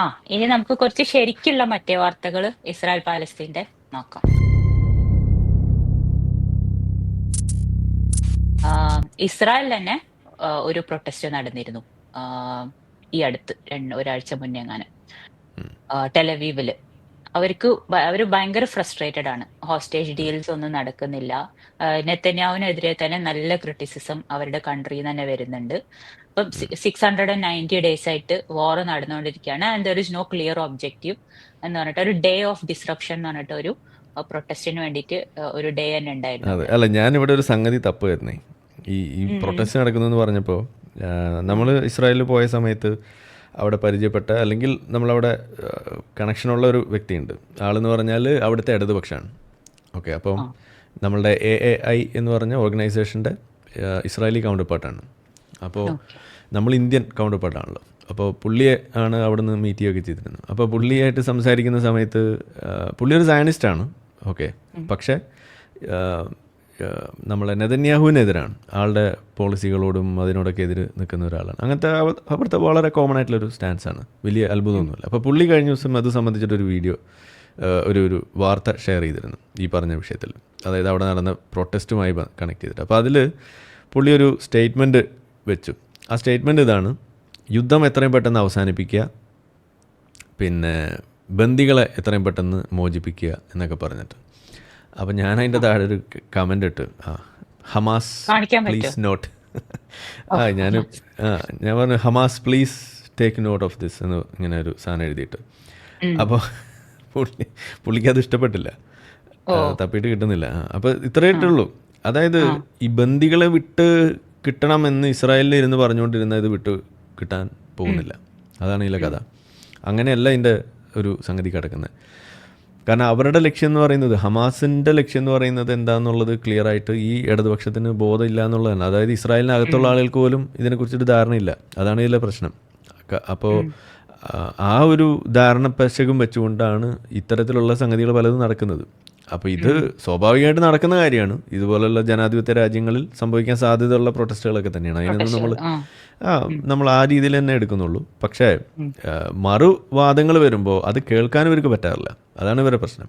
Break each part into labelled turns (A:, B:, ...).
A: ആ ഇനി നമുക്ക് കുറച്ച് ശരിക്കുള്ള മറ്റേ വാർത്തകൾ ഇസ്രായേൽ പാലസ്തീന്റെ നോക്കാം. ഇസ്രായേൽ തന്നെ ഒരു പ്രൊട്ടസ്റ്റ് നടന്നിരുന്നു. ഈ അടുത്ത് രണ്ട് ഒരാഴ്ച മുന്നേ എങ്ങാനും. ടെലവീവിൽ അവർക്ക് അവർ ഭയങ്കര ഫ്രസ്ട്രേറ്റഡ് ആണ്. ഹോസ്റ്റേജ് ഡീൽസ് ഒന്നും നടക്കുന്നില്ല. നെത്തന്യാവിനെതിരെ തന്നെ നല്ല ക്രിറ്റിസിസം അവരുടെ കൺട്രിയിൽ തന്നെ വരുന്നുണ്ട്. ഇപ്പം six hundred and ninety days ആയിട്ട് വാർ നടന്നുകൊണ്ടിരിക്കുകയാണ്. And there is no clear objective എന്ന് പറഞ്ഞിട്ട് ഒരു ഡേ ഓഫ് ഡിസ്ട്രപ്ഷൻ എന്ന് പറഞ്ഞിട്ട് ഒരു പ്രൊട്ടസ്റ്റിന് വേണ്ടിയിട്ട് ഒരു ഡേ തന്നെ ഉണ്ടായിരുന്നു.
B: അതെ. അല്ല ഞാനിവിടെ ഒരു സംഗതി തപ്പ് വരുന്നേ. ഈ ഈ പ്രൊട്ടസ്റ്റ് നടക്കുന്നതെന്ന് പറഞ്ഞപ്പോൾ നമ്മൾ ഇസ്രായേലിൽ പോയ സമയത്ത് അവിടെ പരിചയപ്പെട്ട അല്ലെങ്കിൽ നമ്മളവിടെ കണക്ഷനുള്ള ഒരു വ്യക്തിയുണ്ട്. ആളെന്ന് പറഞ്ഞാൽ അവിടുത്തെ ഇടതുപക്ഷമാണ് ഓക്കെ അപ്പം നമ്മളുടെ എ എ ഐ എന്ന് പറഞ്ഞ ഓർഗനൈസേഷന്റെ ഇസ്രായേലി കൗണ്ടർ പാർട്ടാണ് അപ്പോൾ നമ്മൾ ഇന്ത്യൻ കൗണ്ടർ പാർട്ടാണല്ലോ അപ്പോൾ പുള്ളിയെ ആണ് അവിടുന്ന് മീറ്റ് ചെയ്യുകയൊക്കെ ചെയ്തിരുന്നത്. അപ്പോൾ പുള്ളിയായിട്ട് സംസാരിക്കുന്ന സമയത്ത് പുള്ളി ഒരു സയനിസ്റ്റാണ് ഓക്കെ പക്ഷേ നമ്മളെ നെതന്യാഹുവിനെതിരാണ്. ആളുടെ പോളിസികളോടും അതിനോടൊക്കെ എതിര് നിൽക്കുന്ന ഒരാളാണ്. അങ്ങനത്തെ അവ- അവിടുത്തെ വളരെ കോമൺ ആയിട്ടുള്ളൊരു സ്റ്റാൻസ് ആണ്. വലിയ അത്ഭുതമൊന്നുമില്ല. അപ്പോൾ പുള്ളി കഴിഞ്ഞ ദിവസം അത് സംബന്ധിച്ചിട്ടൊരു വീഡിയോ ഒരു ഒരു വാർത്ത ഷെയർ ചെയ്തിരുന്നു ഈ പറഞ്ഞ വിഷയത്തിൽ. അതായത് അവിടെ നടന്ന പ്രൊട്ടസ്റ്റുമായി കണക്ട് ചെയ്തിട്ട്. അപ്പോൾ അതിൽ പുള്ളി ഒരു സ്റ്റേറ്റ്മെന്റ് വെച്ചു. ആ സ്റ്റേറ്റ്മെന്റ് ഇതാണ്. യുദ്ധം എത്രയും പെട്ടെന്ന് അവസാനിപ്പിക്കുക. പിന്നെ ബന്ദികളെ എത്രയും പെട്ടെന്ന് മോചിപ്പിക്കുക എന്നൊക്കെ പറഞ്ഞിട്ട്. അപ്പോൾ ഞാൻ അതിന്റെ താഴെ ഒരു കമന്റ് ഇട്ട്. ആ ഹമാസ് പ്ലീസ് നോട്ട് ആ ഞാൻ ആ ഞാൻ പറഞ്ഞു Hamas please take note of this എന്ന് ഇങ്ങനെ ഒരു സാധനം എഴുതിയിട്ട്. അപ്പോൾ പുള്ളി പുള്ളിക്ക് അത് ഇഷ്ടപ്പെട്ടില്ല. തപ്പിയിട്ട് കിട്ടുന്നില്ല. അപ്പോൾ ഇത്രയേ ഉള്ളൂ അതായത് ഈ ബന്ദികളെ വിട്ട് കിട്ടണമെന്ന് ഇസ്രായേലിൽ ഇരുന്ന് പറഞ്ഞുകൊണ്ടിരുന്ന ഇത് വിട്ട് കിട്ടാൻ പോകുന്നില്ല. അതാണ് ഇതിലെ കഥ. അങ്ങനെയല്ല ഇതിന്റെ ഒരു സംഗതി കിടക്കുന്നത്. കാരണം അവരുടെ ലക്ഷ്യം എന്ന് പറയുന്നത് ഹമാസിന്റെ ലക്ഷ്യം എന്ന് പറയുന്നത് എന്താണെന്നുള്ളത് ക്ലിയർ ആയിട്ട് ഈ ഇടതുപക്ഷത്തിന് ബോധമില്ല എന്നുള്ളതാണ്. അതായത് ഇസ്രായേലിനകത്തുള്ള ആളുകൾക്ക് പോലും ഇതിനെക്കുറിച്ചൊരു ധാരണയില്ല. അതാണ് ഇതിലെ പ്രശ്നം. അപ്പോൾ ആ- ഒരു ധാരണ പശകും വെച്ചുകൊണ്ടാണ് ഇത്തരത്തിലുള്ള സംഗതികൾ പലതും നടക്കുന്നത്. അപ്പോൾ ഇത് സ്വാഭാവികമായിട്ട് നടക്കുന്ന കാര്യമാണ്. ഇതുപോലുള്ള ജനാധിപത്യ രാജ്യങ്ങളിൽ സംഭവിക്കാൻ സാധ്യതയുള്ള പ്രൊട്ടസ്റ്റുകളൊക്കെ തന്നെയാണ്. അതിനൊന്നും നമ്മൾ
A: ആ.
B: നമ്മൾ ആ രീതിയിൽ തന്നെ എടുക്കുന്നുള്ളൂ. പക്ഷേ മറുവാദങ്ങൾ വരുമ്പോൾ അത് കേൾക്കാനും ഇവർക്ക് പറ്റാറില്ല. അതാണ് ഇവരുടെ പ്രശ്നം.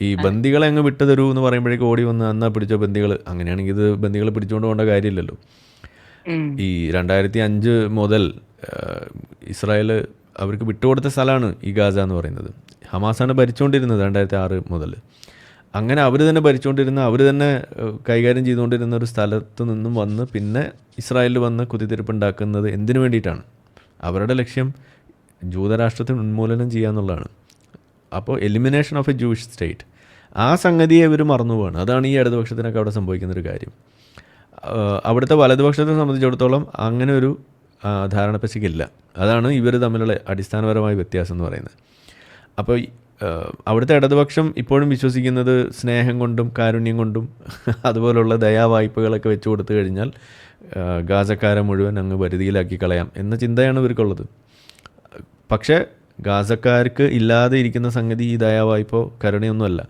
B: ഈ ബന്ദികളെ അങ്ങ് വിട്ടു തരൂ എന്ന് പറയുമ്പോഴേക്കും ഓടി വന്ന് അന്നാ പിടിച്ച ബന്ദികൾ അങ്ങനെയാണെങ്കിൽ ഇത് ബന്ദികളെ പിടിച്ചുകൊണ്ട് പോകേണ്ട കാര്യമില്ലല്ലോ. ഈ രണ്ടായിരത്തി അഞ്ച് മുതൽ ഇസ്രായേൽ അവർക്ക് വിട്ടുകൊടുത്ത സ്ഥലമാണ് ഈ ഗാസ എന്ന് പറയുന്നത്. ഹമാസാണ് ഭരിച്ചുകൊണ്ടിരുന്നത് രണ്ടായിരത്തി ആറ് മുതൽ അങ്ങനെ അവർ തന്നെ ഭരിച്ചുകൊണ്ടിരുന്ന അവർ തന്നെ കൈകാര്യം ചെയ്തുകൊണ്ടിരുന്ന ഒരു സ്ഥലത്ത് നിന്നും വന്ന് പിന്നെ ഇസ്രായേലിൽ വന്ന് കുത്തിത്തിരിപ്പുണ്ടാക്കുന്നത് എന്തിനു വേണ്ടിയിട്ടാണ്? അവരുടെ ലക്ഷ്യം ജൂതരാഷ്ട്രത്തിന് ഉന്മൂലനം ചെയ്യുക എന്നുള്ളതാണ് അപ്പോൾ elimination of a Jewish state ആ സംഗതിയെ ഇവർ മറന്നു പോവാണ് അതാണ് ഈ ഇടതുപക്ഷത്തിനൊക്കെ അവിടെ സംഭവിക്കുന്നൊരു കാര്യം. ആഹ് അവിടുത്തെ വലതുപക്ഷത്തെ സംബന്ധിച്ചിടത്തോളം അങ്ങനെ ഒരു ധാരണ ധാരണപ്പശിക്കില്ല അതാണ് ഇവർ തമ്മിലുള്ള അടിസ്ഥാനപരമായ വ്യത്യാസം എന്ന് പറയുന്നത്. അപ്പോൾ അവിടുത്തെ ഇടതുപക്ഷം ഇപ്പോഴും വിശ്വസിക്കുന്നത് സ്നേഹം കൊണ്ടും കാരുണ്യം കൊണ്ടും അതുപോലുള്ള ദയാവായ്പകളൊക്കെ വെച്ചു കൊടുത്തു കഴിഞ്ഞാൽ ഗാസക്കാരെ മുഴുവൻ അങ്ങ് പരിധിയിലാക്കി കളയാം എന്ന ചിന്തയാണ് ഇവർക്കുള്ളത്. പക്ഷേ ഗാസക്കാർക്ക് ഇല്ലാതെ ഇരിക്കുന്ന സംഗതി ഈ ദയാവായ്പോ കരുണയൊന്നുമല്ല.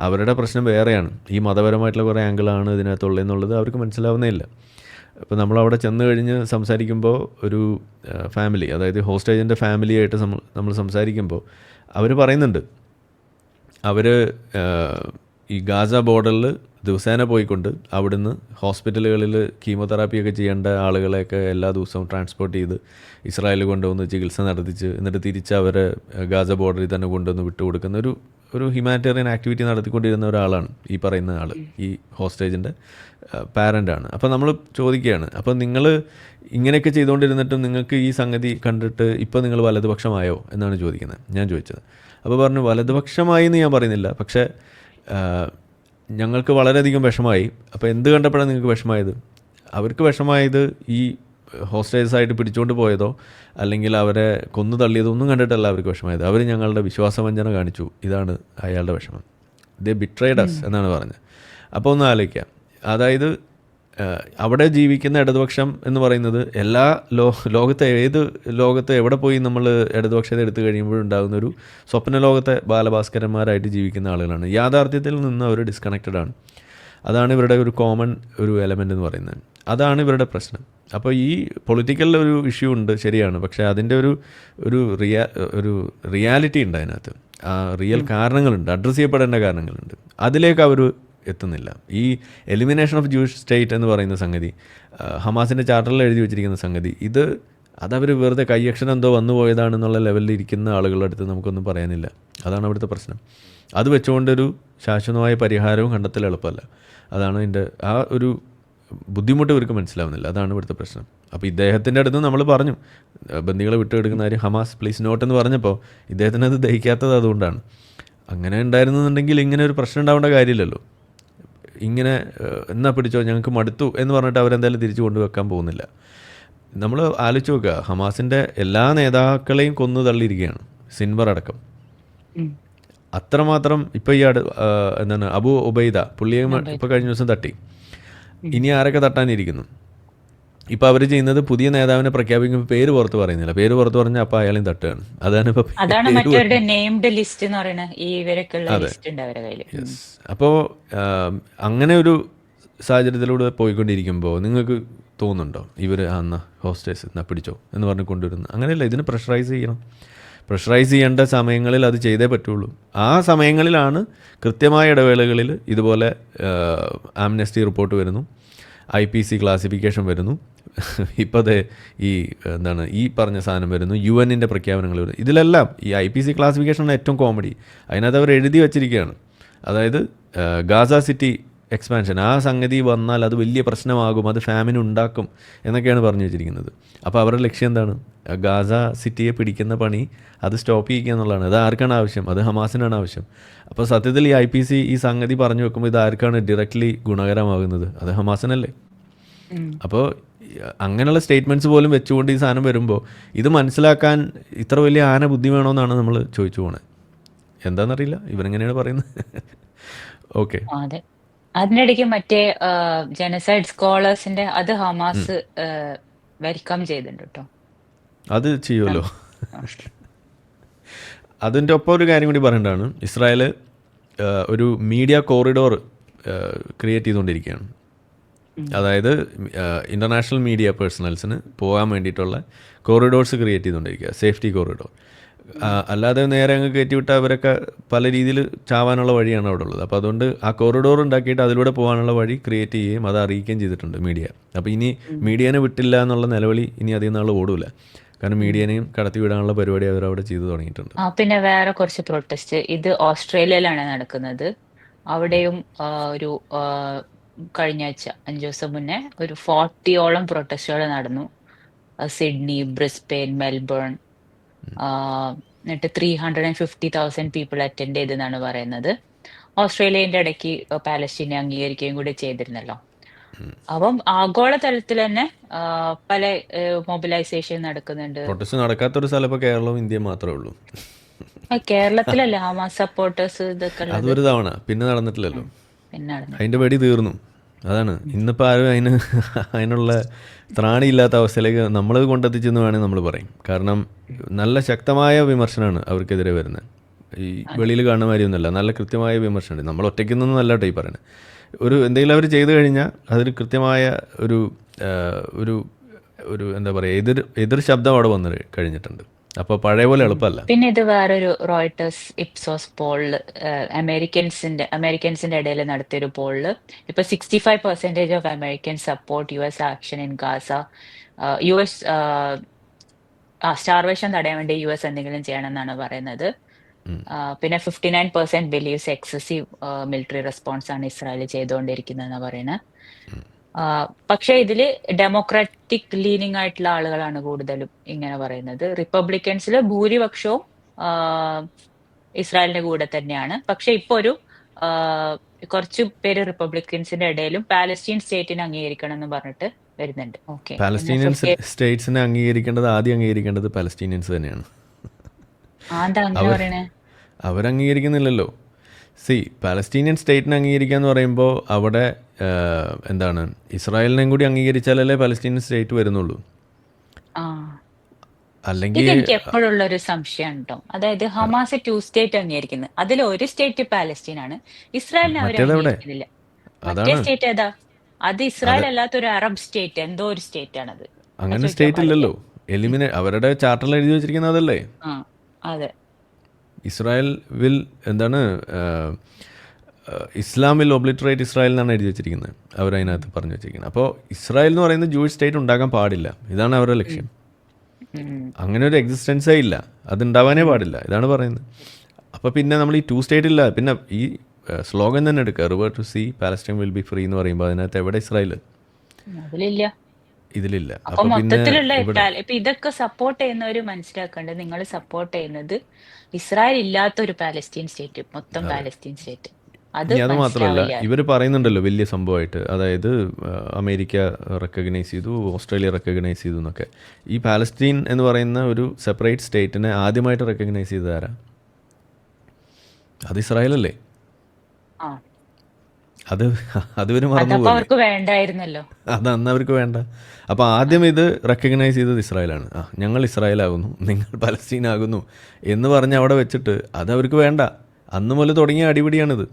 B: അവരുടെ പ്രശ്നം വേറെയാണ്. ഈ മതപരമായിട്ടുള്ള കുറേ ആംഗിളാണ് ഇതിനകത്തുള്ളത് എന്നുള്ളത് അവർക്ക് മനസ്സിലാവുന്നേ ഇല്ല അപ്പോൾ നമ്മളവിടെ ചെന്ന് കഴിഞ്ഞ് സംസാരിക്കുമ്പോൾ ഒരു ഫാമിലി അതായത് ഹോസ്റ്റേജിന്റെ ഫാമിലിയായിട്ട് നമ്മൾ സംസാരിക്കുമ്പോൾ അവർ പറയുന്നുണ്ട്. അവർ ഈ ഗാസ ബോർഡറിൽ ദിവസേന പോയിക്കൊണ്ട് അവിടുന്ന് ഹോസ്പിറ്റലുകളിൽ കീമോതെറാപ്പിയൊക്കെ ചെയ്യേണ്ട ആളുകളെയൊക്കെ എല്ലാ ദിവസവും ട്രാൻസ്പോർട്ട് ചെയ്ത് ഇസ്രായേൽ കൊണ്ടുവന്ന് ചികിത്സ നടത്തിച്ച് എന്നിട്ട് തിരിച്ച് അവരെ ഗാസ ബോർഡറിൽ തന്നെ കൊണ്ടുവന്ന് വിട്ടുകൊടുക്കുന്ന ഒരു ഒരു ഹ്യൂമാനിറ്റേറിയൻ ആക്ടിവിറ്റി നടത്തിക്കൊണ്ടിരുന്ന ഒരാളാണ് ഈ പറയുന്ന ആൾ ഈ ഹോസ്റ്റേജിന്റെ പാരന്റാണ് അപ്പോൾ നമ്മൾ ചോദിക്കുകയാണ് അപ്പോൾ നിങ്ങൾ ഇങ്ങനെയൊക്കെ ചെയ്തുകൊണ്ടിരുന്നിട്ടും നിങ്ങൾക്ക് ഈ സംഗതി കണ്ടിട്ട് ഇപ്പോൾ നിങ്ങൾ വലതുപക്ഷമായോ എന്നാണ് ചോദിക്കുന്നത് ഞാൻ ചോദിച്ചത്. അപ്പോൾ പറഞ്ഞു വലതുപക്ഷമായി എന്ന് ഞാൻ പറയുന്നില്ല പക്ഷേ ഞങ്ങൾക്ക് വളരെയധികം വിഷമായി അപ്പോൾ എന്ത് കണ്ടപ്പോഴാണ് നിങ്ങൾക്ക് വിഷമായത് അവർക്ക് വിഷമായത് ഈ ഹോസ്റ്റേഴ്സ് ആയിട്ട് പിടിച്ചുകൊണ്ട് പോയതോ അല്ലെങ്കിൽ അവരെ കൊന്നു തള്ളിയതോ ഒന്നും കണ്ടിട്ടല്ല അവർക്ക് വിഷമമായത്. അവർ ഞങ്ങളുടെ വിശ്വാസവഞ്ചന കാണിച്ചു. ഇതാണ് അയാളുടെ വിഷമം. ദ ബിട്രേഡ് അസ് എന്നാണ് പറഞ്ഞത്. അപ്പോൾ ഒന്ന് ആലോചിക്കാം. അതായത് അവിടെ ജീവിക്കുന്ന ഇടതുപക്ഷം എന്ന് പറയുന്നത് എല്ലാ ലോ ലോകത്തെ ഏത് ലോകത്തെ എവിടെ പോയി നമ്മൾ ഇടതുപക്ഷത്തെ എടുത്തു കഴിയുമ്പോൾ ഉണ്ടാകുന്ന ഒരു സ്വപ്ന ലോകത്തെ ബാലഭാസ്കരന്മാരായിട്ട് ജീവിക്കുന്ന ആളുകളാണ്. യാഥാർത്ഥ്യത്തിൽ നിന്ന് അവർ ഡിസ്കണക്റ്റഡ് ആണ്. അതാണ് ഇവരുടെ ഒരു കോമൺ ഒരു എലമെന്റ് എന്ന് പറയുന്നത്. അതാണ് ഇവരുടെ പ്രശ്നം. അപ്പോൾ ഈ പൊളിറ്റിക്കൽ ഒരു ഇഷ്യൂ ഉണ്ട് ശരിയാണ്. പക്ഷേ അതിന്റെ ഒരു ഒരു റിയാ ഒരു റിയാലിറ്റി ഉണ്ട് അതിനകത്ത്. ആ റിയൽ കാരണങ്ങളുണ്ട് അഡ്രസ്സ് ചെയ്യപ്പെടേണ്ട കാരണങ്ങളുണ്ട്. അതിലേക്ക് അവർ എത്തുന്നില്ല. ഈ എലിമിനേഷൻ ഓഫ് ജൂയിഷ് സ്റ്റേറ്റ് എന്ന് പറയുന്ന സംഗതി ഹമാസിന്റെ ചാർട്ടറിൽ എഴുതി വെച്ചിരിക്കുന്ന സംഗതി ഇത് അതവർ വെറുതെ കയ്യക്ഷരം എന്തോ വന്നു പോയതാണെന്നുള്ള ലെവലിൽ ഇരിക്കുന്ന ആളുകളുടെ അടുത്ത് നമുക്കൊന്നും പറയാനില്ല. അതാണ് അവിടുത്തെ പ്രശ്നം. അത് വെച്ചുകൊണ്ടൊരു ശാശ്വതമായ പരിഹാരവും കണ്ടെത്തൽ എളുപ്പമല്ല. അതാണ് എന്റെ ആ ഒരു ബുദ്ധിമുട്ട് ഇവർക്ക് മനസ്സിലാവുന്നില്ല. അതാണ് ഇവിടുത്തെ പ്രശ്നം. അപ്പോൾ ഇദ്ദേഹത്തിന്റെ അടുത്ത് നമ്മൾ പറഞ്ഞു ബന്ദികളെ വിട്ടെടുക്കുന്ന കാര്യം ഹമാസ് പ്ലീസ് നോട്ട് എന്ന് പറഞ്ഞപ്പോൾ ഇദ്ദേഹത്തിന് അത് ദഹിക്കാത്തത് അതുകൊണ്ടാണ്. അങ്ങനെ ഉണ്ടായിരുന്നുണ്ടെങ്കിൽ ഇങ്ങനെ ഒരു പ്രശ്നം ഉണ്ടാവേണ്ട കാര്യമില്ലല്ലോ. ഇങ്ങനെ എന്നാ പിടിച്ചോ ഞങ്ങൾക്ക് മടുത്തു എന്ന് പറഞ്ഞിട്ട് അവരെന്തായാലും തിരിച്ചു കൊണ്ടുവെക്കാൻ പോകുന്നില്ല. നമ്മൾ ആലോചിച്ച് നോക്കുക ഹമാസിന്റെ എല്ലാ നേതാക്കളെയും കൊന്നു തള്ളിയിരിക്കുകയാണ് സിൻവർ അടക്കം. അത്രമാത്രം ഇപ്പോൾ ഈ അടു എന്താണ് അബു ഉബൈദ പുള്ളിയെ ഇപ്പോൾ കഴിഞ്ഞ ദിവസം തട്ടി. ഇനി ആരൊക്കെ തട്ടാനിരിക്കുന്നു? ഇപ്പൊ അവർ ചെയ്യുന്നത് പുതിയ നേതാവിനെ പ്രഖ്യാപിക്കുമ്പോൾ പേര് പുറത്ത് പറയുന്നില്ല. പേര് പുറത്ത് പറഞ്ഞാൽ അപ്പോൾ അയാളെയും തട്ടുകയാണ്. അതാണ് ഇപ്പോൾ
A: അതാണ് മറ്റവരുടെ നെയിംഡ് ലിസ്റ്റ് എന്ന് പറയുന്നത്. ഈ ഇവരൊക്കെയുള്ള ലിസ്റ്റ് ഉണ്ട് അവരുടെ കയ്യിൽ
B: അപ്പോൾ അങ്ങനെ ഒരു സാഹചര്യത്തിലൂടെ പോയിക്കൊണ്ടിരിക്കുമ്പോൾ നിങ്ങൾക്ക് തോന്നുന്നുണ്ടോ? ഇവർ അന്ന ഹോസ്റ്റേഴ്സ് എന്നാ പിടിച്ചോ എന്ന് പറഞ്ഞ് കൊണ്ടുവരുന്നു അങ്ങനെയല്ല ഇതിന് പ്രഷറൈസ് ചെയ്യണം. പ്രഷറൈസ് ചെയ്യേണ്ട സമയങ്ങളിൽ അത് ചെയ്തേ പറ്റുള്ളൂ. ആ സമയങ്ങളിലാണ് കൃത്യമായ ഇടവേളകളിൽ ഇതുപോലെ ആംനസ്റ്റി റിപ്പോർട്ട് വരുന്നു. ഐ പി സി ക്ലാസിഫിക്കേഷൻ വരുന്നു. ഇപ്പോൾ ദേ ഈ എന്താണ് ഈ പറഞ്ഞ സാധനം വരുന്നു. യു എന്നിന്റെ പ്രഖ്യാപനങ്ങൾ വരുന്നു. ഇതിലെല്ലാം ഈ ഐ പി സി ക്ലാസിഫിക്കേഷനാണ് ഏറ്റവും കോമഡി അതിനകത്ത് അവർ എഴുതി വച്ചിരിക്കുകയാണ്. അതായത് ഗാസ സിറ്റി എക്സ്പാൻഷൻ ആ സംഗതി വന്നാൽ അത് വലിയ പ്രശ്നമാകും അത് ഫാമിന് ഉണ്ടാക്കും എന്നൊക്കെയാണ് പറഞ്ഞു വെച്ചിരിക്കുന്നത്. അപ്പോൾ അവരുടെ ലക്ഷ്യം എന്താണ്? ഗാസ സിറ്റിയെ പിടിക്കുന്ന പണി അത് സ്റ്റോപ്പ് ചെയ്യുക എന്നുള്ളതാണ്. അത് ആർക്കാണ് ആവശ്യം? അത് ഹമാസിനാണ് ആവശ്യം. അപ്പോൾ സത്യത്തിൽ ഈ ഐ പി സി ഈ സംഗതി പറഞ്ഞു വെക്കുമ്പോൾ ഇത് ആർക്കാണ് ഡയറക്റ്റ്ലി ഗുണകരമാകുന്നത്? അത് ഹമാസിനല്ലേ? അപ്പോൾ അങ്ങനെയുള്ള സ്റ്റേറ്റ്മെന്റ്സ് പോലും വെച്ചുകൊണ്ട് ഈ സാധനം വരുമ്പോൾ ഇത് മനസ്സിലാക്കാൻ ഇത്ര വലിയ ആന ബുദ്ധി വേണമെന്നാണ് നമ്മൾ ചോദിച്ചു പോണത് എന്താണെന്നറിയില്ല ഇവരെങ്ങനെയാണ് പറയുന്നത്? ഓക്കെ
A: അതിനിടയ്ക്ക് മറ്റേ ജനസൈഡ് സ്കോളേഴ്സിന്റെ അത് ഹമാസ് വെൽക്കം ചെയ്തിട്ടുണ്ട്? കേട്ടോ
B: അത് ചെയ്യുമല്ലോ അതിന്റെ ഒപ്പം ഒരു കാര്യം കൂടി പറയേണ്ടതാണ്. ഇസ്രായേൽ ഒരു മീഡിയ കോറിഡോർ ക്രിയേറ്റ് ചെയ്തുകൊണ്ടിരിക്കുകയാണ്. അതായത് ഇന്റർനാഷണൽ മീഡിയ പേഴ്സണൽസിന് പോകാൻ വേണ്ടിയിട്ടുള്ള കോറിഡോർസ് ക്രിയേറ്റ് ചെയ്തുകൊണ്ടിരിക്കുക. സേഫ്റ്റി കോറിഡോർ അല്ലാതെ നേരെ അങ്ങ് കയറ്റിവിട്ട അവരൊക്കെ പല രീതിയിൽ ചാവാനുള്ള വഴിയാണ് അവിടെ ഉള്ളത്. അപ്പോൾ അതുകൊണ്ട് ആ കോറിഡോർ ഉണ്ടാക്കിയിട്ട് അതിലൂടെ പോകാനുള്ള വഴി ക്രിയേറ്റ് ചെയ്യുകയും അത് അറിയിക്കുകയും ചെയ്തിട്ടുണ്ട് മീഡിയ അപ്പോൾ ഇനി മീഡിയനെ വിട്ടില്ല എന്നുള്ള നിലവിളി ഇനി അധികം നാൾ ഓടൂല. കാരണം മീഡിയനെയും കടത്തി വിടാനുള്ള പരിപാടി അവർ അവിടെ ചെയ്തു തുടങ്ങിയിട്ടുണ്ട്.
A: പിന്നെ വേറെ കുറച്ച് പ്രൊട്ടസ്റ്റ് ഇത് ഓസ്ട്രേലിയയിലാണ് നടക്കുന്നത്. അവിടെയും ഒരു കഴിഞ്ഞ ആഴ്ച അഞ്ചു ദിവസം മുന്നേ ഒരു ഫോർട്ടിയോളം പ്രൊട്ടസ്റ്റുകൾ നടന്നു. സിഡ്നി ബ്രിസ്ബെയിൻ മെൽബൺ എന്നിട്ട് three hundred and fifty thousand people attend ചെയ്തെന്നാണ് പറയുന്നത്. ഓസ്ട്രേലിയന്റെ ഇടയ്ക്ക് പാലസ്റ്റീനെ അംഗീകരിക്കുകയും കൂടി ചെയ്തിരുന്നല്ലോ. അപ്പം ആഗോളതലത്തിൽ തന്നെ പല മൊബിലൈസേഷൻ നടക്കുന്നുണ്ട്.
B: പ്രൊട്ടസ്റ്റ് നടക്കാത്തൊരു സ്ഥലം ഇപ്പോൾ കേരളവും ഇന്ത്യ മാത്രമേ ഉള്ളൂ.
A: കേരളത്തിലല്ലേ ഹമാസ് സപ്പോർട്ടേഴ്സ് ഇതൊക്കെ
B: അതൊരു തവണ. പിന്നെ നടന്നിട്ടില്ലല്ലോ.
A: പിന്നെ
B: അതിന്റെ വെടി തീർന്നു. അതാണ്. ഇന്നിപ്പോൾ ആരും അതിന് അതിനുള്ള ത്രാണിയില്ലാത്ത അവസ്ഥയിലേക്ക് നമ്മൾ കൊണ്ടെത്തിച്ചെന്ന് വേണമെങ്കിൽ നമ്മൾ പറയും. കാരണം നല്ല ശക്തമായ വിമർശനമാണ് അവർക്കെതിരെ വരുന്നത്. ഈ വെളിയിൽ കാണുന്ന മാതിരിയൊന്നുമല്ല. നല്ല കൃത്യമായ വിമർശനമുണ്ട്. നമ്മൾ ഒറ്റയ്ക്ക് നിന്നും നല്ല ഈ പറയുന്നത് ഒരു എന്തെങ്കിലും അവർ ചെയ്തു കഴിഞ്ഞാൽ അതിന് കൃത്യമായ ഒരു ഒരു ഒരു എന്താ പറയുക എതിർ എതിർ ശബ്ദം അവിടെ വന്നു കഴിഞ്ഞിട്ടുണ്ട്. അപ്പോൾ പഴയ പോലെ എളുപ്പമല്ല.
A: പിന്നെ ഇത് വേറൊരു റോയിട്ടേഴ്സ് ഇപ്സോസ് പോളിൽ അമേരിക്കൻസിന്റെ അമേരിക്കൻസിന്റെ ഇടയിൽ നടത്തിയൊരു പോളിൽ ഇപ്പൊ sixty five percentage of American support U S action in Gaza U S starvation തടയാൻ വേണ്ടി യു എസ് എന്തെങ്കിലും ചെയ്യണം എന്നാണ് പറയുന്നത് പിന്നെ fifty nine percent believes excessive military response ആണ് ഇസ്രായേൽ ചെയ്തുകൊണ്ടിരിക്കുന്നതെന്ന് പറയുന്നത് പക്ഷേ ഇതിൽ ഡെമോക്രാറ്റിക് ലീനിങ് ആയിട്ടുള്ള ആളുകളാണ് കൂടുതലും ഇങ്ങനെ പറയുന്നത്. റിപ്പബ്ലിക്കൻസിൽ ഭൂരിപക്ഷവും ഇസ്രായേലിന്റെ കൂടെ തന്നെയാണ്. പക്ഷെ ഇപ്പോൾ ഒരു കുറച്ച് പേര് റിപ്പബ്ലിക്കൻസിന്റെ ഇടയിലും പാലസ്റ്റീൻ സ്റ്റേറ്റിനെ അംഗീകരിക്കണം എന്ന് പറഞ്ഞിട്ട് വരുന്നുണ്ട്. ഓക്കെ
B: പാലസ്റ്റീനിയൻ സ്റ്റേറ്റ്സിനെ അംഗീകരിക്കേണ്ടത് ആദ്യം അംഗീകരിക്കേണ്ടത് പാലസ്റ്റീനിയൻസ് തന്നെയാണ്. അവരംഗീകരിക്കുന്നില്ലല്ലോ. സി പാലസ്റ്റീനിയൻ സ്റ്റേറ്റിനെ അംഗീകരിക്കുക എന്ന് പറയുമ്പോൾ അവിടെ എന്താണ് ഇസ്രായേലിനെയും കൂടി അംഗീകരിച്ചാലല്ലേ പാലസ്റ്റീനിയൻ സ്റ്റേറ്റ് വരുന്നുള്ളൂ? അല്ലെങ്കിൽ
A: എനിക്ക് എപ്പോഴുള്ള ഒരു സംശയം ഉണ്ടോ അതായത് ഹമാസ് ടു സ്റ്റേറ്റ് അംഗീകരിക്കുന്നത് അതിൽ ഒരു സ്റ്റേറ്റ് പാലസ്റ്റീൻ ആണ് ഇസ്രായേലിനെ അവർ അംഗീകരിക്കുന്നില്ല. മറ്റേ സ്റ്റേറ്റ് ഏതാ? അത് ഇസ്രായേൽ അല്ലാത്ത ഒരു അറബ് സ്റ്റേറ്റ് എന്തോ ഒരു സ്റ്റേറ്റ് ആണത്
B: അങ്ങനെ സ്റ്റേറ്റ് ഇല്ലല്ലോ. എലിമിനേ അവരുടെ ചാർട്ടറിൽ എഴുതി വെച്ചിരിക്കുന്നത് അതല്ലേ?
A: അതെ.
B: ഇസ്രായേൽ വിൽ എന്താണ് ഇസ്ലാമിൽ ഒബ്ലിറ്ററേറ്റ് ഇസ്രായേൽ എന്നാണ് എഴുതി വെച്ചിരിക്കുന്നത്. അവരതിനകത്ത് പറഞ്ഞു വെച്ചിരിക്കുന്നത്. അപ്പോൾ ഇസ്രായേൽ എന്ന് പറയുന്നത് ജൂയിഷ് സ്റ്റേറ്റ് ഉണ്ടാക്കാൻ പാടില്ല. ഇതാണ് അവരുടെ ലക്ഷ്യം. അങ്ങനെ ഒരു എക്സിസ്റ്റൻസേ ഇല്ല. അതുണ്ടാവാനേ പാടില്ല. ഇതാണ് പറയുന്നത്. അപ്പോൾ പിന്നെ നമ്മൾ ഈ ടു സ്റ്റേറ്റ് ഇല്ല. പിന്നെ ഈ സ്ലോഗൻ തന്നെ എടുക്കുക. River to sea Palestine will be free എന്ന് പറയുമ്പോൾ അതിനകത്ത് എവിടെ ഇസ്രായേൽ? ഇതിലില്ല.
A: അപ്പൊ
B: പിന്നെ
A: മൊത്തത്തിലുള്ള
B: ഇവിടെ
A: ഇട്ടാൽ ഇപ്പൊ ഇതൊക്കെ സപ്പോർട്ട് ചെയ്യുന്നവര് മനസ്സിലാക്കേണ്ടത് നിങ്ങൾ സപ്പോർട്ട് ചെയ്യുന്നത് ഇസ്രായേൽ ഇല്ലാത്ത ഒരു പാലസ്തീൻ സ്റ്റേറ്റ് മൊത്തം പാലസ്തീൻ സ്റ്റേറ്റ് അത്
B: ഇനി അത് മാത്രമല്ല
A: മനസ്സിലാവില്ല.
B: ഇവർ പറയുന്നുണ്ടല്ലോ വലിയ സംഭവമായിട്ട്. അതായത് ആ, അമേരിക്ക റെക്കഗ്നൈസ് ചെയ്തു ഓസ്ട്രേലിയ റെക്കഗ്നൈസ് ചെയ്തു എന്നൊക്കെ. ഈ പാലസ്തീൻ എന്ന് പറയുന്ന ഒരു സെപ്പറേറ്റ് സ്റ്റേറ്റിനെ ആദ്യമായിട്ട് റെക്കഗ്നൈസ് ചെയ്തതാരാ അത് ഇസ്രായേലല്ലേ?
A: ആ.
B: അത് അത് മറന്നു
A: അവർക്ക് വേണ്ടായിരുന്നല്ലോ.
B: അത് അന്ന് അവർക്ക് വേണ്ട. അപ്പോൾ ആദ്യം ഇത് റെക്കഗ്നൈസ് ചെയ്തത് ഇസ്രായേലാണ്. ആ ഞങ്ങൾ ഇസ്രായേലാകുന്നു നിങ്ങൾ പലസ്തീൻ ആകുന്നു എന്ന് പറഞ്ഞ് അവിടെ വെച്ചിട്ട് അത് അവർക്ക് വേണ്ട. അന്ന് മുതൽ തുടങ്ങിയ അടിപിടിയാണിത്.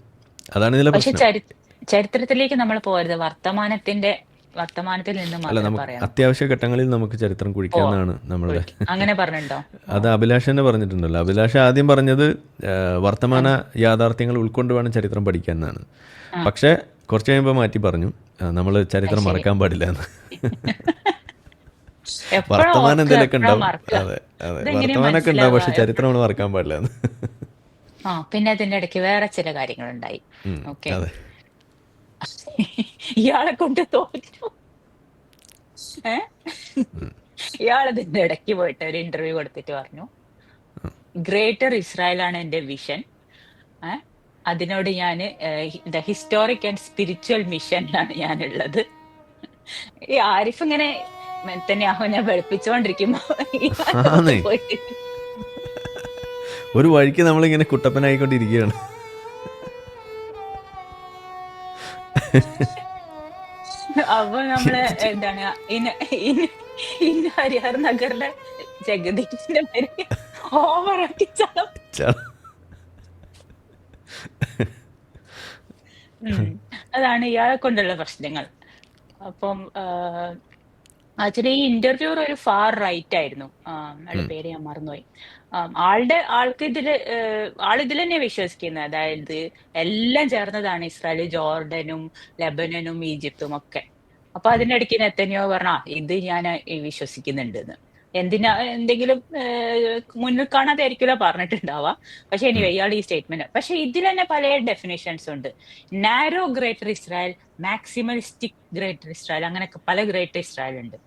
B: അതാണ് ഇതിലെ പ്രശ്നം.
A: ചരിത്രത്തിലേക്ക് നമ്മൾ പോരുത് വർത്തമാനത്തിന്റെ വർത്തമാനത്തിൽ നിന്ന്
B: അത്യാവശ്യ ഘട്ടങ്ങളിൽ നമുക്ക് ചരിത്രം കുഴിക്കാന്നാണ് നമ്മളുടെ
A: അങ്ങനെ പറഞ്ഞിട്ടുണ്ടോ?
B: അത് അഭിലാഷ് തന്നെ പറഞ്ഞിട്ടുണ്ടല്ലോ. അഭിലാഷ് ആദ്യം പറഞ്ഞത് വർത്തമാന യാഥാർത്ഥ്യങ്ങൾ ഉൾക്കൊണ്ട് വേണം ചരിത്രം പഠിക്കാൻ എന്നാണ് പക്ഷെ കുറച്ച് കഴിയുമ്പോൾ മാറ്റി പറഞ്ഞു. നമ്മൾ ചരിത്രം മറക്കാൻ പാടില്ല എന്ന്. വർത്തമാനം എന്തെങ്കിലുമൊക്കെ ഉണ്ടാവും. അതെ അതെ.
A: വർത്തമാനൊക്കെ
B: വർത്തമാനമൊക്കെ ഉണ്ടാവും പക്ഷെ ചരിത്രം നമ്മൾ മറക്കാൻ പാടില്ല എന്ന്.
A: ആ പിന്നെ അതിന്റെ ഇടയ്ക്ക് വേറെ ചില കാര്യങ്ങളുണ്ടായി.
B: ഉണ്ടായി
A: ഓക്കെ ഇയാളെ കൊണ്ട് തോറ്റു. ഏ? ഇയാൾ ഇതിന്റെ ഇടയ്ക്ക് പോയിട്ട് ഒരു ഇന്റർവ്യൂ കൊടുത്തിട്ട് പറഞ്ഞു. ഗ്രേറ്റർ ഇസ്രായേൽ ആണ് എന്റെ വിഷൻ അതിനോട് ഞാൻ the historic and spiritual mission മിഷനിലാണ് ഞാനുള്ളത്. ഈ ആരിഫ് ഇങ്ങനെ
B: തന്നെ.
A: പോയിട്ട്
B: ഒരു വഴിക്ക് നമ്മളിങ്ങനെ കുട്ടപ്പനായിക്കൊണ്ടിരിക്കുകയാണ്.
A: അപ്പൊ നമ്മൾ എന്താണ് ഇന്ന ഹരിഹർ നഗറിലെ ജഗദീഷിന്റെ പേര് ഓവറാക്കി അതാണ് ഇയാളെ കൊണ്ടുള്ള പ്രശ്നങ്ങൾ. അപ്പം ആക്ച്വലി ഈ ഇന്റർവ്യൂർ ഒരു ഫാർ റൈറ്റ് ആയിരുന്നു. ആളുടെ പേര് ഞാൻ മറന്നുപോയി. ആളുടെ ആൾക്ക് ഇതിൽ ആളിതിൽ ആൾ ഇതിൽ തന്നെ വിശ്വസിക്കുന്നത്. അതായത് എല്ലാം ചേർന്നതാണ് ഇസ്രായേൽ ജോർഡനും ലെബനനും ഈജിപ്തും ഒക്കെ. അപ്പൊ അതിനിടയ്ക്ക് എത്തനെയോ പറഞ്ഞ ഇത് ഞാൻ വിശ്വസിക്കുന്നുണ്ട് എന്തിനാ എന്തെങ്കിലും മുന്നിൽ കാണാതായിരിക്കില്ല പറഞ്ഞിട്ടുണ്ടാവാ. പക്ഷെ ഇനി ഇയാൾ ഈ സ്റ്റേറ്റ്മെന്റ് പക്ഷെ ഇതിൽ തന്നെ പല ഡെഫിനേഷൻസ് ഉണ്ട്. Narrow greater Israel maximalistic greater Israel അങ്ങനെയൊക്കെ പല ഗ്രേറ്റർ ഇസ്രായേൽ ഉണ്ട്.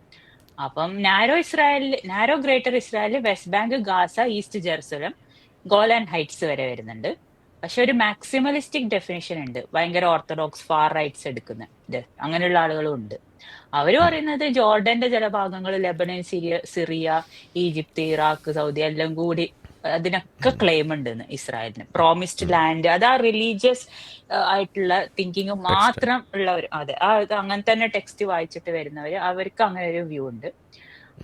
A: അപ്പം narrow Israel narrow greater Israel West Bank Gaza East Jerusalem Golan Heights വരെ വരുന്നുണ്ട്. പക്ഷെ ഒരു മാക്സിമലിസ്റ്റിക് ഡെഫിനേഷൻ ഉണ്ട്. ഭയങ്കര ഓർത്തഡോക്സ് ഫാർ റൈറ്റ്സ് എടുക്കുന്ന അങ്ങനെയുള്ള ആളുകളും ഉണ്ട്. അവർ പറയുന്നത് ജോർഡന്റെ ചില ഭാഗങ്ങൾ Lebanon Syria Syria Egypt Iraq Saudi എല്ലാം കൂടി അതിനൊക്കെ ക്ലെയിം ഉണ്ട് ഇസ്രായേലിന്. പ്രോമിസ്ഡ് ലാൻഡ് അത് ആ റിലീജിയസ് ആയിട്ടുള്ള തിങ്കിങ് മാത്രം ഉള്ളവർ അതെ ആ അങ്ങനെ തന്നെ ടെക്സ്റ്റ് വായിച്ചിട്ട് വരുന്നവർ അവർക്ക് അങ്ങനെ ഒരു വ്യൂ ഉണ്ട്.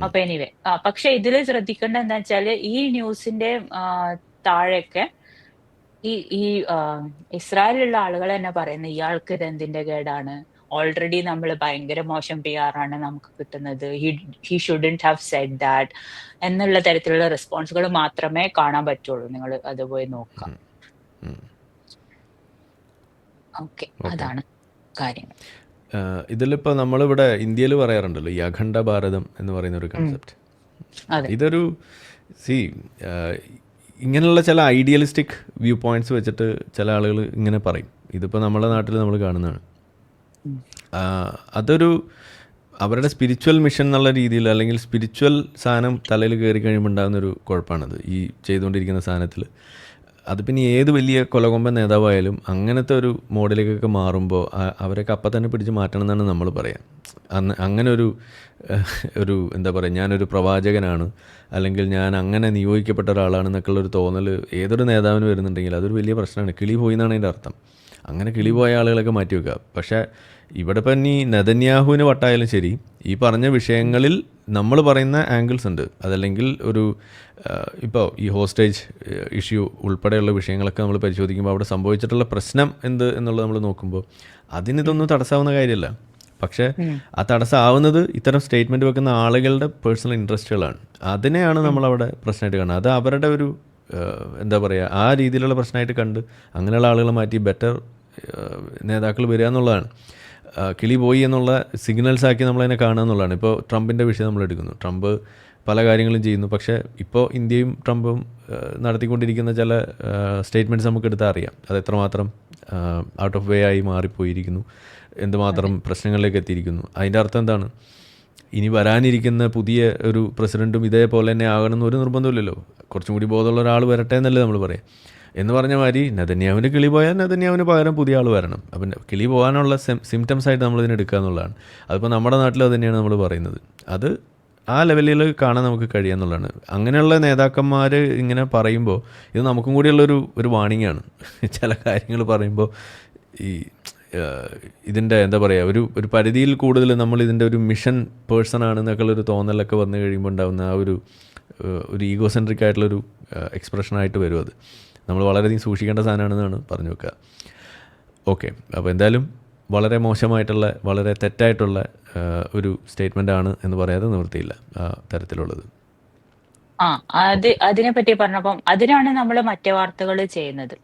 A: അപ്പൊ എനിവേ ആ പക്ഷെ ഇതിൽ ശ്രദ്ധിക്കേണ്ട എന്താ വെച്ചാൽ ഈ ന്യൂസിന്റെ താഴെയൊക്കെ ഈ ഈ ഇസ്രായേലിലുള്ള ആളുകൾ തന്നെ പറയുന്നത് ഇയാൾക്ക് ഇത് എന്തിന്റെ കേടാണ്? ഓൾറെഡി നമ്മൾ ഭയങ്കര മോശം പി ആണ് നമുക്ക് കിട്ടുന്നത്. He shouldn't have said that എന്നുള്ള തരത്തിലുള്ള റെസ്പോൺസുകൾ മാത്രമേ കാണാൻ പറ്റുള്ളൂ. നിങ്ങൾ അത് പോയി നോക്കാം. ഓക്കെ അതാണ് കാര്യങ്ങൾ.
B: ഇതിലിപ്പോ നമ്മളിവിടെ ഇന്ത്യയിൽ പറയാറുണ്ടല്ലോ ഈ അഖണ്ഡ ഭാരതം എന്ന് പറയുന്ന ഒരു കൺസെപ്റ്റ് ഇതൊരു സി ഇങ്ങനെയുള്ള ചില ഐഡിയലിസ്റ്റിക് വ്യൂ പോയിന്റ്സ് വെച്ചിട്ട് ചില ആളുകൾ ഇങ്ങനെ പറയും. ഇതിപ്പോൾ നമ്മുടെ നാട്ടിൽ നമ്മൾ കാണുന്നതാണ്. അതൊരു അവരുടെ സ്പിരിച്വൽ മിഷൻ എന്നുള്ള രീതിയിൽ അല്ലെങ്കിൽ സ്പിരിച്വൽ സാധനം തലയിൽ കയറി കഴിയുമ്പോൾ ഉണ്ടാകുന്നൊരു കുഴപ്പമാണത്. ഈ ചെയ്തുകൊണ്ടിരിക്കുന്ന സാധനത്തിൽ അത് പിന്നെ ഏത് വലിയ കൊലകൊമ്പൻ നേതാവായാലും അങ്ങനത്തെ ഒരു മോഡലിലേക്കൊക്കെ മാറുമ്പോൾ അവരൊക്കെ അപ്പം തന്നെ പിടിച്ച് മാറ്റണം എന്നാണ് നമ്മൾ പറയാം. അന്ന് അങ്ങനെ ഒരു ഒരു എന്താ പറയുക ഞാനൊരു പ്രവാചകനാണ് അല്ലെങ്കിൽ ഞാൻ അങ്ങനെ നിയോഗിക്കപ്പെട്ട ഒരാളാണെന്നൊക്കെയുള്ളൊരു തോന്നൽ ഏതൊരു നേതാവിന് വരുന്നുണ്ടെങ്കിൽ അതൊരു വലിയ പ്രശ്നമാണ്. കിളി പോയി എന്നാണ് അതിന്റെ അർത്ഥം. അങ്ങനെ കിളി പോയ ആളുകളൊക്കെ മാറ്റി വെക്കുക. പക്ഷേ ഇവിടെ ഇപ്പം ഈ നെതന്യാഹുവിന് വട്ടായാലും ശരി ഈ പറഞ്ഞ വിഷയങ്ങളിൽ നമ്മൾ പറയുന്ന ആംഗിൾസ് ഉണ്ട്. അതല്ലെങ്കിൽ ഒരു ഇപ്പോൾ ഈ ഹോസ്റ്റേജ് ഇഷ്യൂ ഉൾപ്പെടെയുള്ള വിഷയങ്ങളൊക്കെ നമ്മൾ പരിശോധിക്കുമ്പോൾ അവിടെ സംഭവിച്ചിട്ടുള്ള പ്രശ്നം എന്ത് എന്നുള്ളത് നമ്മൾ നോക്കുമ്പോൾ അതിനിതൊന്നും തടസ്സാവുന്ന കാര്യമല്ല. പക്ഷേ ആ തടസ്സമാവുന്നത് ഇത്തരം സ്റ്റേറ്റ്മെന്റ് വെക്കുന്ന ആളുകളുടെ പേഴ്സണൽ ഇൻട്രസ്റ്റുകളാണ് അതിനെയാണ് നമ്മളവിടെ പ്രശ്നമായിട്ട് കാണുന്നത്. അത് അവരുടെ ഒരു എന്താ പറയുക ആ രീതിയിലുള്ള പ്രശ്നമായിട്ട് കണ്ട് അങ്ങനെയുള്ള ആളുകളെ മാറ്റി ബെറ്റർ നേതാക്കൾ വരിക എന്നുള്ളതാണ്. കിളി പോയി എന്നുള്ള സിഗ്നൽസ് ആക്കി നമ്മളതിനെ കാണുക എന്നുള്ളതാണ്. ഇപ്പോൾ ട്രംപിന്റെ വിഷയം നമ്മൾ എടുക്കുന്നു. ട്രംപ് പല കാര്യങ്ങളും ചെയ്യുന്നു. പക്ഷേ ഇപ്പോൾ ഇന്ത്യയും ട്രംപും നടത്തിക്കൊണ്ടിരിക്കുന്ന ചില സ്റ്റേറ്റ്മെന്റ്സ് നമുക്ക് എടുത്താൽ അറിയാം. അത് എത്രമാത്രം ഔട്ട് ഓഫ് വേ ആയി മാറിപ്പോയിരിക്കുന്നു. എന്തുമാത്രം പ്രശ്നങ്ങളിലേക്ക് എത്തിയിരിക്കുന്നു. അതിന്റെ അർത്ഥം എന്താണ്? ഇനി വരാനിരിക്കുന്ന പുതിയ ഒരു പ്രസിഡന്റും ഇതേപോലെ തന്നെ ആകണമെന്ന് ഒരു നിർബന്ധമില്ലല്ലോ കുറച്ചും കൂടി ബോധമുള്ള ഒരാൾ വരട്ടെ എന്നല്ലേ നമ്മൾ പറയാം. എന്ന് പറഞ്ഞ മാതിരി നെതന്യാവിന് കിളി പോയാൽ നെതന്യാവിന് പകരം പുതിയ ആൾ വരണം. അപ്പം കിളി പോകാനുള്ള സിംറ്റംസ് ആയിട്ട് നമ്മൾ ഇതിനെ എടുക്കുക എന്നുള്ളതാണ്. അതിപ്പോൾ നമ്മുടെ നാട്ടിൽ അത് തന്നെയാണ് നമ്മൾ പറയുന്നത്. അത് ആ ലെവലിൽ കാണാൻ നമുക്ക് കഴിയുക എന്നുള്ളതാണ്. അങ്ങനെയുള്ള നേതാക്കന്മാർ ഇങ്ങനെ പറയുമ്പോൾ ഇത് നമുക്കും കൂടിയുള്ളൊരു ഒരു വാണിംഗ് ആണ്. ചില കാര്യങ്ങൾ പറയുമ്പോൾ ഈ ഇതിന്റെ എന്താ പറയുക ഒരു ഒരു പരിധിയിൽ കൂടുതൽ നമ്മൾ ഇതിന്റെ ഒരു മിഷൻ പേഴ്സൺ ആണെന്നൊക്കെ ഒരു തോന്നലൊക്കെ വന്നു കഴിയുമ്പോൾ ഉണ്ടാകുന്ന ആ ഒരു ഒരു ഈഗോ സെൻട്രിക് ആയിട്ടുള്ളൊരു എക്സ്പ്രഷനായിട്ട് വരും അത്. നമ്മൾ വളരെയധികം സൂക്ഷിക്കേണ്ട സാധനമാണെന്നാണ് പറഞ്ഞു വെക്കുക. ഓക്കെ അപ്പോൾ എന്തായാലും വളരെ മോശമായിട്ടുള്ള വളരെ തെറ്റായിട്ടുള്ള ഒരു സ്റ്റേറ്റ്മെന്റ് ആണ് എന്ന് പറയാതെ നിവൃത്തിയില്ല തരത്തിലുള്ളത്.
A: ആ അത് അതിനെ പറ്റി പറഞ്ഞപ്പം അതിനാണ് നമ്മൾ മറ്റേ വാർത്തകൾ ചെയ്യുന്നത്.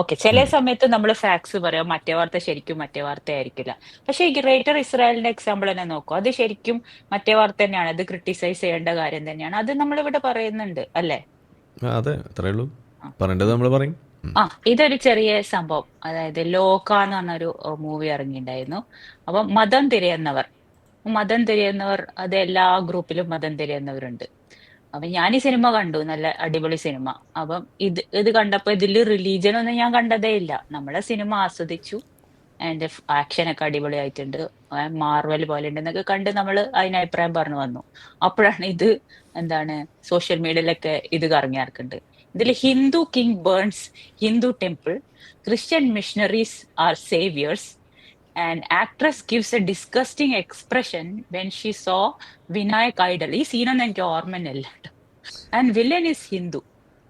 A: ഓക്കെ ചില സമയത്ത് നമ്മൾ ഫാക്സ് പറയാം മറ്റേ വാർത്ത ശരിക്കും മറ്റേ വാർത്ത ആയിരിക്കില്ല പക്ഷെ ഈ ഗ്രേറ്റർ ഇസ്രായേലിന്റെ എക്സാമ്പിൾ തന്നെ നോക്കൂ. അത് ശരിക്കും മറ്റേ വാർത്ത തന്നെയാണ്. അത് ക്രിട്ടിസൈസ് ചെയ്യേണ്ട കാര്യം തന്നെയാണ്. അത് നമ്മൾ ഇവിടെ പറയുന്നുണ്ട് അല്ലേ?
B: അതെ അത്രേ ഉള്ളൂ. പറയേണ്ടത് നമ്മൾ പറയും.
A: ആ ഇതൊരു ചെറിയ സംഭവം. അതായത് ലോക എന്ന് പറഞ്ഞൊരു മൂവി ഇറങ്ങിയിട്ടുണ്ടായിരുന്നു. അപ്പൊ മതം തിരയുന്നവർ. മതം തിരയുന്നവർ അത് എല്ലാ ഗ്രൂപ്പിലും മതം തിരയുന്നവരുണ്ട്. അപ്പൊ ഞാൻ ഈ സിനിമ കണ്ടു. നല്ല അടിപൊളി സിനിമ. അപ്പം ഇത് ഇത് കണ്ടപ്പോ ഇതിൽ റിലീജിയൻ ഒന്നും ഞാൻ കണ്ടതേ ഇല്ല. നമ്മളെ സിനിമ ആസ്വദിച്ചു. അതിന്റെ ആക്ഷൻ ഒക്കെ അടിപൊളിയായിട്ടുണ്ട്. മാർവൽ പോലെ ഉണ്ടെന്നൊക്കെ കണ്ട് നമ്മൾ അതിന് അഭിപ്രായം പറഞ്ഞു വന്നു. അപ്പോഴാണ് ഇത് എന്താണ് സോഷ്യൽ മീഡിയയിലൊക്കെ ഇത് കറങ്ങി നടക്കുന്നുണ്ട് ഇതിൽ Hindu king burns Hindu temple Christian missionaries are saviours and actress gives a disgusting expression when she saw Vinayak idol ഈ സീനൊന്നും എനിക്ക് ഓർമ്മയില്ല ആൻഡ് വില്ലൻ ഇസ് ഹിന്ദു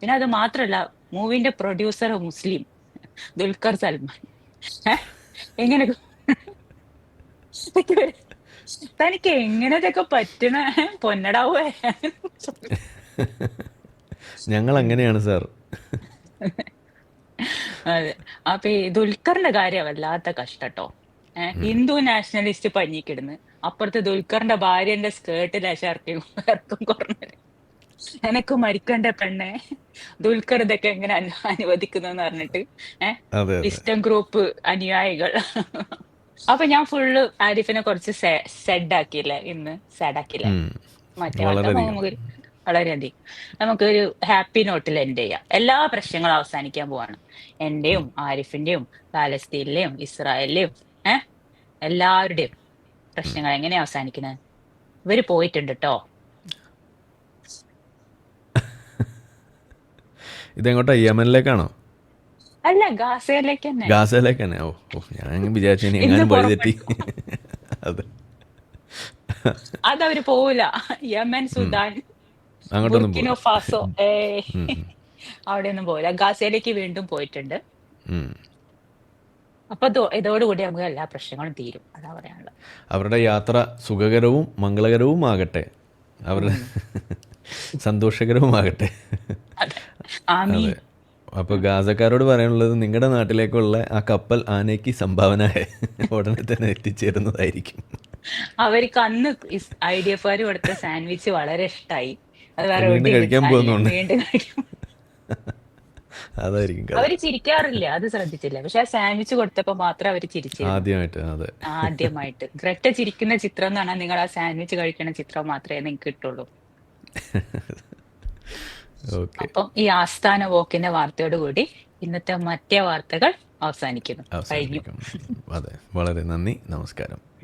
A: പിന്നെ അത് മാത്രല്ല മൂവിന്റെ പ്രൊഡ്യൂസർ മുസ്ലിം ദുൽഖർ സൽമാൻ? എങ്ങനെ. തനിക്ക് എങ്ങനെയൊക്കെ പറ്റണ പൊന്നടാവേ
B: ഞങ്ങൾ അങ്ങനെയാണ് സാർ.
A: അതെ. അപ്പൊ ഈ ദുൽഖറിന്റെ കാര്യം വല്ലാത്ത കഷ്ടട്ടോ. ഹിന്ദു നാഷണലിസ്റ്റ് പഞ്ഞിക്കിടുന്ന്. അപ്പുറത്തെ ദുൽഖറിന്റെ ഭാര്യന്റെ സ്കേർട്ടിലെ ഷർട്ടും കുറഞ്ഞത്. എനക്ക് മരിക്കണ്ട പെണ്ണെ ദുൽഖർ ഇതൊക്കെ എങ്ങനെ അനു- അനുവദിക്കുന്നു എന്ന് പറഞ്ഞിട്ട് ഏഹ്
B: അതെ
A: ഗ്രൂപ്പ് അനുയായികൾ. അപ്പൊ ഞാൻ ഫുള്ള് ആരിഫിനെ കുറച്ച് സെഡ് ആക്കിയില്ലേ ഇന്ന് സാഡ് ആക്കിയില്ലേ. മറ്റേ
B: വളരെയധികം.
A: നമുക്കൊരു ഹാപ്പി നോട്ടിൽ എൻഡ് ചെയ്യാം. എല്ലാ പ്രശ്നങ്ങളും അവസാനിക്കാൻ പോവാണ്. എന്റെയും ആരിഫിന്റെയും പാലസ്തീനിലെയും ഇസ്രായേലിലെയും ഏഹ് എല്ലാവരുടെയും പ്രശ്നങ്ങൾ എങ്ങനെയാ അവസാനിക്കുന്നത് ഇവർ പോയിട്ടുണ്ട് കേട്ടോ
B: ഇതെങ്ങോട്ടാ? യമനിലേക്കാണോ?
A: അല്ല ഗാസയിലേക്ക് തന്നെ
B: ഗാസയിലേക്ക് തന്നെ ഓ ഓ ഞാൻ വിചാരിച്ചു ഇനി എങ്ങാനും വഴി തെറ്റി. അതെ.
A: അതവര് പോവില്ല യമൻ സുഡാൻ
B: അങ്ങോട്ടൊന്നും
A: ബുർക്കിനോ ഫാസോ? ഏ
B: ഉം, ഉം.
A: അവിടെ ഒന്നും പോവില്ല ഗാസയിലേക്ക് വീണ്ടും പോയിട്ടുണ്ട്.
B: ഉം.
A: അപ്പൊ ഇതോ- ഇതോടുകൂടി നമുക്ക് എല്ലാ പ്രശ്നങ്ങളും തീരും. അതാ പറയാനുള്ളത്.
B: അവരുടെ യാത്ര സുഖകരവും മംഗളകരവും ആകട്ടെ. അവരുടെ സന്തോഷകരവുമാകട്ടെ
A: അതെ. ആമീൻ.
B: അതെ. അപ്പോൾ ഗാസക്കാരോട് പറയാനുള്ളത് നിങ്ങളുടെ നാട്ടിലേക്കുള്ള ആ കപ്പൽ ആനയ്ക്ക് സംഭാവന ഉടനെ തന്നെ എത്തിച്ചേരുന്നതായിരിക്കും.
A: അവർക്ക് അന്ന് ഐ ഡി എഫ് കൊടുത്ത സാൻഡ്വിച്ച് വളരെ ഇഷ്ടമായി അത് വേറെ
B: വീണ്ടും അതായിരിക്കും
A: അവർ ചിരിക്കാറില്ല അത് ശ്രദ്ധിച്ചില്ല. പക്ഷെ ആ സാൻഡ്വിച്ച് കൊടുത്തപ്പോ മാത്രം അവർ ചിരിച്ചു
B: ആദ്യമായിട്ട് അതെ.
A: ആദ്യമായിട്ട്. ഗ്രറ്റ ചിരിക്കുന്ന ചിത്രം എന്ന് പറഞ്ഞാൽ നിങ്ങൾ ആ സാൻഡ്വിച്ച് കഴിക്കുന്ന ചിത്രം മാത്രമേ നിങ്ങൾക്ക് കിട്ടുള്ളൂ. അപ്പം ഈ ആസ്ഥാന വോക്കിന്റെ വാർത്തയോട് കൂടി ഇന്നത്തെ മറ്റേ വാർത്തകൾ അവസാനിക്കുന്നു. കഴിഞ്ഞു.
B: അതെ. വളരെ നന്ദി. നമസ്കാരം.